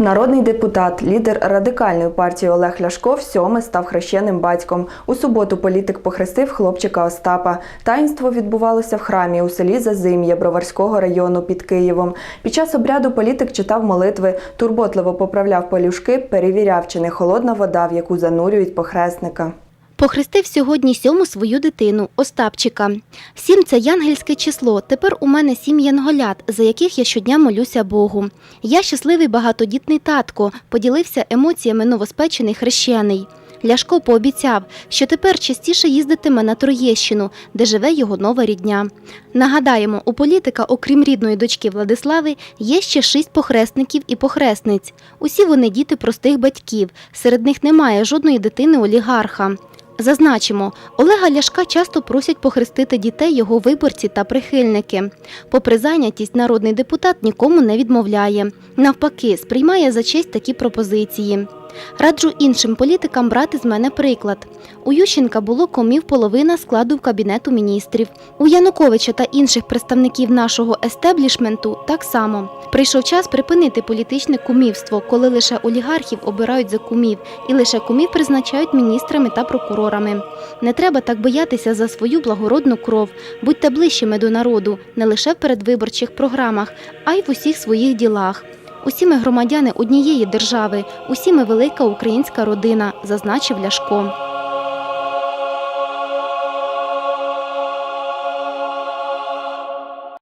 Народний депутат, лідер радикальної партії Олег Ляшко всьоме став хрещеним батьком. У суботу політик похрестив хлопчика Остапа. Таїнство відбувалося в храмі у селі Зазим'я Броварського району під Києвом. Під час обряду політик читав молитви, турботливо поправляв полюшки, перевіряв, чи не холодна вода, в яку занурюють похресника. Похрестив сьогодні сьому свою дитину Остапчика. Сім це янгельське число. Тепер у мене сім янголят, за яких я щодня молюся Богу. Я щасливий багатодітний татко, поділився емоціями новоспечений хрещений. Ляшко пообіцяв, що тепер частіше їздитиме на Троєщину, де живе його нова рідня. Нагадаємо, у політика, окрім рідної дочки Владислави, є ще шість похресників і похресниць. Усі вони діти простих батьків. Серед них немає жодної дитини олігарха. Зазначимо, Олега Ляшка часто просять похрестити дітей його виборці та прихильники. Попри зайнятість, народний депутат нікому не відмовляє. Навпаки, сприймає за честь такі пропозиції. Раджу іншим політикам брати з мене приклад. У Ющенка було комів половина складу Кабінету міністрів. У Януковича та інших представників нашого естеблішменту так само. Прийшов час припинити політичне кумівство, коли лише олігархів обирають за кумів і лише кумів призначають міністрами та прокурорами. Не треба так боятися за свою благородну кров. Будьте ближчими до народу не лише в передвиборчих програмах, а й в усіх своїх ділах. Усі ми громадяни однієї держави, усі ми велика українська родина, зазначив Ляшко.